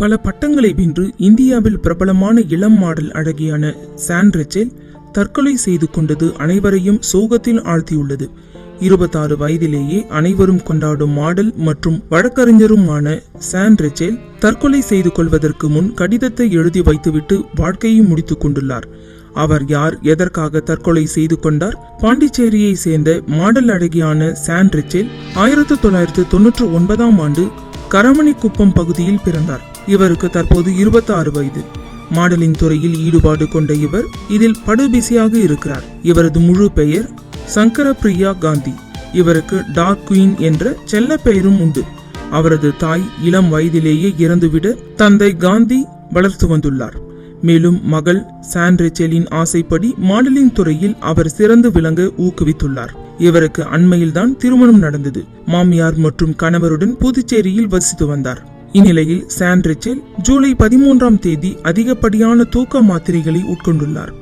பல பட்டங்களை வென்று இந்தியாவில் பிரபலமான இளம் மாடல் அழகியான சாண்ட்ரிச்சில் தற்கொலை செய்து கொண்டது அனைவரையும் சோகத்தில் ஆழ்த்தியுள்ளது. இருபத்தாறு வயதிலேயே அனைவரும் கொண்டாடும் மாடல் மற்றும் வழக்கறிஞருமான சாண்ட்ரிச்சேல் தற்கொலை செய்து கொள்வதற்கு முன் கடிதத்தை எழுதி வைத்துவிட்டு வாழ்க்கையை முடித்துக் கொண்டுள்ளார். அவர் யார் எதற்காக தற்கொலை செய்து கொண்டார்? பாண்டிச்சேரியை சேர்ந்த மாடல் அழகியான சாண்ட்ரிச்சேல் ஆயிரத்தி தொள்ளாயிரத்து தொன்னூற்று ஒன்பதாம் ஆண்டு கரமணிக்குப்பம் பகுதியில் பிறந்தார். இவருக்கு தற்போது 26 வயது. மாடலிங் துறையில் ஈடுபாடு கொண்ட இவர் இதில் படுபிசியாக இருக்கிறார். இவரது முழு பெயர் சங்கர பிரியா காந்தி. இவருக்கு டார்க் குயின் என்ற செல்ல பெயரும் உண்டு. அவரது தாய் இளம் வயதிலேயே இறந்துவிட தந்தை காந்தி வளர்த்து வந்துள்ளார். மேலும் மகள் சாண்ட்ரிச்செலின் ஆசைப்படி மாடலிங் துறையில் அவர் சிறந்து விளங்க ஊக்குவித்துள்ளார். இவருக்கு அண்மையில்தான் திருமணம் நடந்தது. மாமியார் மற்றும் கணவருடன் புதுச்சேரியில் வசித்து வந்தார். இந்நிலையில் சாண்ட்ரிச்சில் ஜூலை பதிமூன்றாம் தேதி அதிகப்படியான தூக்க மாத்திரைகளை உட்கொண்டுள்ளார்.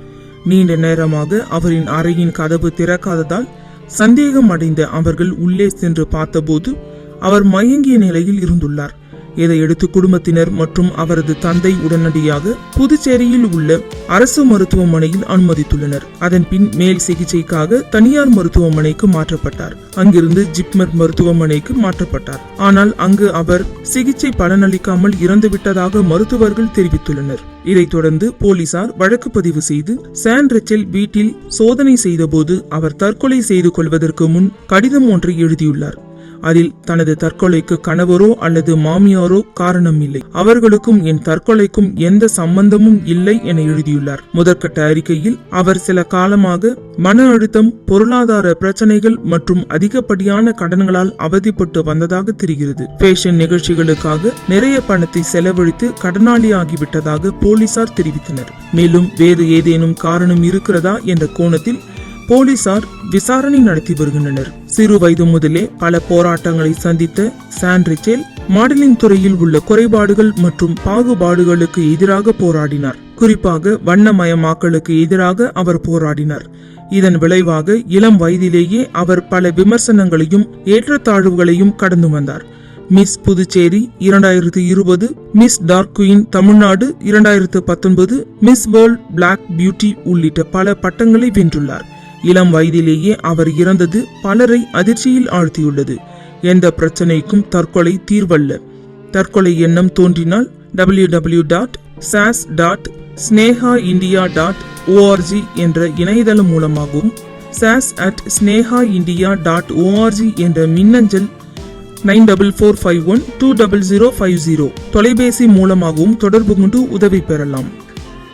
நீண்ட நேரமாக அவரின் அறையின் கதவு திறக்காததால் சந்தேகம் அடைந்த அவர்கள் உள்ளே சென்று பார்த்தபோது அவர் மயங்கிய நிலையில் இருந்துள்ளார். இதையடுத்து குடும்பத்தினர் மற்றும் அவரது தந்தை உடனடியாக புதுச்சேரியில் உள்ள அரசு மருத்துவமனையில் அனுமதித்துள்ளனர். அதன் பின் மேல் சிகிச்சைக்காக தனியார் மருத்துவமனைக்கு மாற்றப்பட்டார். அங்கிருந்து ஜிப்மர் மருத்துவமனைக்கு மாற்றப்பட்டார். ஆனால் அங்கு அவர் சிகிச்சை பலனளிக்காமல் இறந்துவிட்டதாக மருத்துவர்கள் தெரிவித்துள்ளனர். இதைத் தொடர்ந்து போலீசார் வழக்கு பதிவு செய்து சான் ரெச்சல் வீட்டில் சோதனை செய்தபோது அவர் தற்கொலை செய்து கொள்வதற்கு முன் கடிதம் ஒன்றை எழுதியுள்ளார். அதில் தனது தற்கொலைக்கு கணவரோ அல்லது மாமியாரோ காரணம் இல்லை. அவர்களுக்கும் என் தற்கொலைக்கும் எந்த சம்பந்தமும் இல்லை என எழுதியுள்ளார். முதற்கட்ட அறிக்கையில் அவர் சில காலமாக மன அழுத்தம் பொருளாதார பிரச்சனைகள் மற்றும் அதிகப்படியான கடன்களால் அவதிப்பட்டு வந்ததாக தெரிகிறது. ஃபேஷன் நிகழ்ச்சிகளுக்காக நிறைய பணத்தை செலவழித்து கடனாளியாகிவிட்டதாக போலீசார் தெரிவித்தனர். மேலும் வேறு ஏதேனும் காரணம் இருக்கிறதா என்ற கோணத்தில் போலீசார் விசாரணை நடத்தி வருகின்றனர். சிறு வயது முதலே பல போராட்டங்களை சந்தித்த சாண்ட்ரிச்சேல் மாடலிங் துறையில் உள்ள குறைபாடுகள் மற்றும் பாகுபாடுகளுக்கு எதிராக போராடினார். குறிப்பாக வண்ணமயமாக்கலுக்கு எதிராக அவர் போராடினார். இதன் விளைவாக இளம் வயதிலேயே அவர் பல விமர்சனங்களையும் ஏற்றத்தாழ்வுகளையும் கடந்து வந்தார். மிஸ் புதுச்சேரி இரண்டாயிரத்து இருபது மிஸ் டார்க் குயின் தமிழ்நாடு இரண்டாயிரத்து பத்தொன்பது மிஸ் வேர்ல்ட் பிளாக் பியூட்டி உள்ளிட்ட பல பட்டங்களை வென்றுள்ளார். இளம் வயதிலேயே அவர் இறந்தது பலரை அதிர்ச்சியில் ஆழ்த்தியுள்ளது. எந்த பிரச்சனைக்கும் தற்கொலை தீர்வல்ல. தற்கொலை எண்ணம் தோன்றினால் W W dot sas dot Sneha India dot ORG என்ற இணையதளம் மூலமாகவும் sas at Sneha India dot ORG என்ற மின்னஞ்சல் nine double four five one two double zero five zero தொலைபேசி மூலமாகவும் தொடர்பு கொண்டு உதவி பெறலாம்.